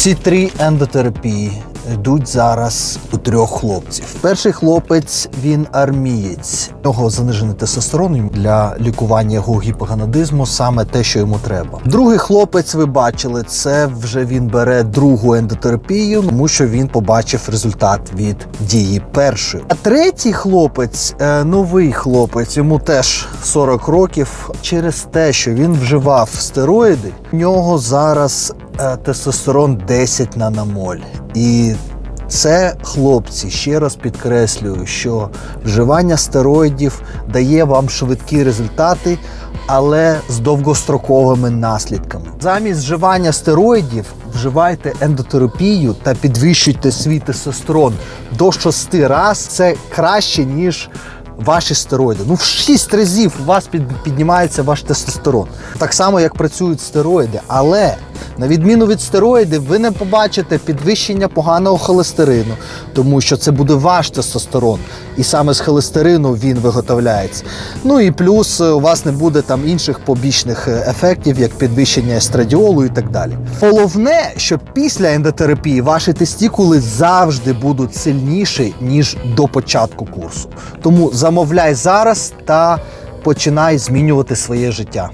Ці три ендотерапії йдуть зараз у трьох хлопців. Перший хлопець він армієць. У нього занижений тестостерон для лікування його гіпоганадизму, саме те, що йому треба. Другий хлопець, ви бачили, це вже він бере другу ендотерапію, тому що він побачив результат від дії першої. А третій хлопець, е, новий хлопець, йому теж 40 років. Через те, що він вживав стероїди, в нього зараз тестостерон 10 наномоль. І це хлопці, ще раз підкреслюю, що вживання стероїдів дає вам швидкі результати, але з довгостроковими наслідками. Замість вживання стероїдів вживайте ендотерапію та підвищуйте свій тестостерон до 6 раз. Це краще, ніж ваші стероїди. Ну, в 6 разів у вас під, піднімається ваш тестостерон. Так само, як працюють стероїди. Але на відміну від стероїдів, ви не побачите підвищення поганого холестерину, тому що це буде ваш тестостерон. І саме з холестерину він виготовляється. Ну і плюс е, у вас не буде там інших побічних е, ефектів, як підвищення естрадіолу і так далі. Головне, що після ендотерапії ваші тестікули завжди будуть сильніші, ніж до початку курсу. Тому замовляй зараз та починай змінювати своє життя.